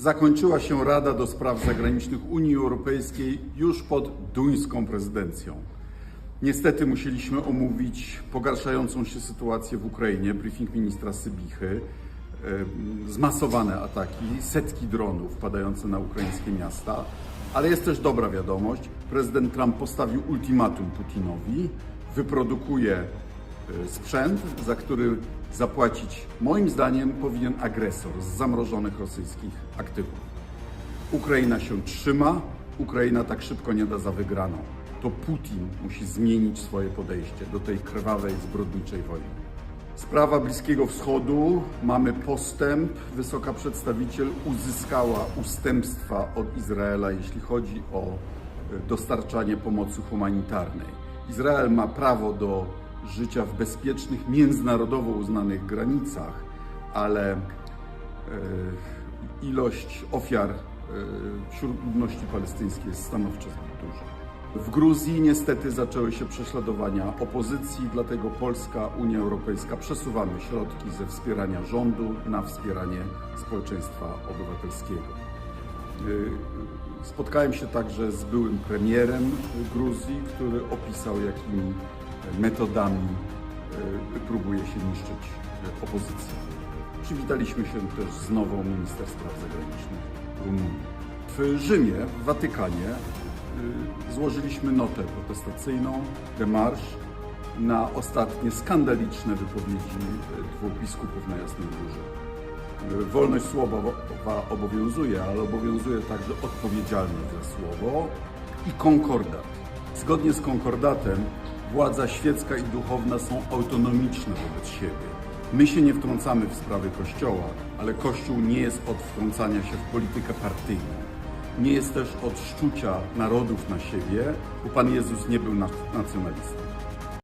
Zakończyła się Rada do Spraw Zagranicznych Unii Europejskiej już pod duńską prezydencją. Niestety musieliśmy omówić pogarszającą się sytuację w Ukrainie, briefing ministra Sybichy, e, zmasowane ataki, setki dronów padające na ukraińskie miasta, ale jest też dobra wiadomość. Prezydent Trump postawił ultimatum Putinowi, wyprodukuje sprzęt, za który zapłacić moim zdaniem powinien agresor z zamrożonych rosyjskich aktywów. Ukraina się trzyma, Ukraina tak szybko nie da za wygraną. To Putin musi zmienić swoje podejście do tej krwawej, zbrodniczej wojny. Sprawa Bliskiego Wschodu, mamy postęp. Wysoka przedstawiciel uzyskała ustępstwa od Izraela, jeśli chodzi o e, dostarczanie pomocy humanitarnej. Izrael ma prawo do życia w bezpiecznych, międzynarodowo uznanych granicach, ale e, ilość ofiar e, wśród ludności palestyńskiej jest stanowczo zbyt duża. W Gruzji niestety zaczęły się prześladowania opozycji, dlatego Polska, Unia Europejska przesuwamy środki ze wspierania rządu na wspieranie społeczeństwa obywatelskiego. Y, Spotkałem się także z byłym premierem Gruzji, który opisał, jakimi metodami y, próbuje się niszczyć y, opozycję. Przywitaliśmy się też z nową minister spraw zagranicznych Rumunii. W Rzymie, w Watykanie, y, złożyliśmy notę protestacyjną, demarsz na ostatnie skandaliczne wypowiedzi dwóch biskupów na Jasnej Górze. Wolność słowa obowiązuje, ale obowiązuje także odpowiedzialność za słowo i konkordat. Zgodnie z konkordatem władza świecka i duchowna są autonomiczne wobec siebie. My się nie wtrącamy w sprawy Kościoła, ale Kościół nie jest od wtrącania się w politykę partyjną. Nie jest też od szczucia narodów na siebie, bo Pan Jezus nie był nac- nacjonalistą.